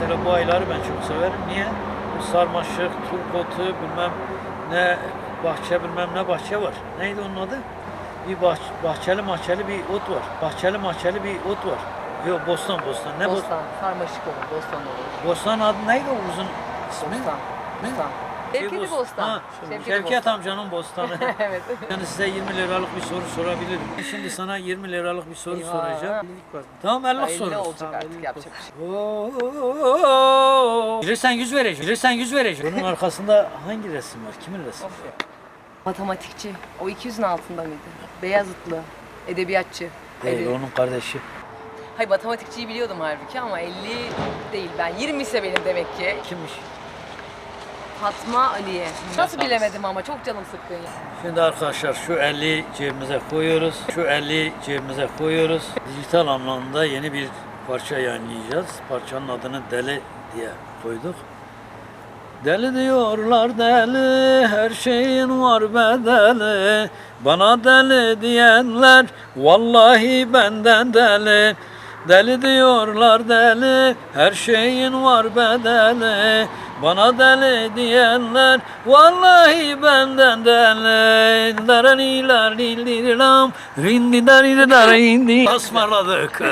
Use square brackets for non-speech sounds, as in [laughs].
Mesela bu ayları ben çok severim. Niye? Bu sarmaşık, turp otu, bilmem ne bahçe bilmem ne bahçe var. Neydi onun adı? Bir bah, bahçeli mahçeli bir ot var. Bahçeli mahçeli bir ot var. Yok bostan bostan. Ne bostan? Bostan, sarmaşık olur, bostan olur. Bostan adı neydi o uzun ismi? Bostan, Ne? bostan. Şey Şevketi bostan. Ha, Şevket Bostan. amcanın bostanı. [laughs] evet. Yani size 20 liralık bir soru sorabilirim. Şimdi sana 20 liralık bir soru Eyvah. soracağım. Tamam 50 Hayırlı soru. olacak artık yapacak bir şey. Oo. Bilirsen 100 vereceğim. Bilirsen 100 vereceğim. Bunun arkasında hangi resim var? Kimin resmi? Matematikçi. O 200'ün altında mıydı? Beyazıtlı. Edebiyatçı. Değil, Elli- onun kardeşi. Hayır matematikçiyi biliyordum halbuki ama 50 değil ben. 20 ise benim demek ki. Kimmiş? Fatma Aliye. Nasıl bilemedim ama çok canım sıkkın ya. Şimdi arkadaşlar şu 50 cebimize koyuyoruz. Şu 50 cebimize koyuyoruz. Dijital anlamda yeni bir parça yayınlayacağız. Parçanın adını Deli diye koyduk. Deli diyorlar deli, her şeyin var bedeli. Bana deli diyenler, vallahi benden deli. Deli diyorlar deli, her şeyin var bedeli. Bana deli diyenler, vallahi benden deli. Daraniler dililam, rindi daridi darindi. Asmarladık. [laughs]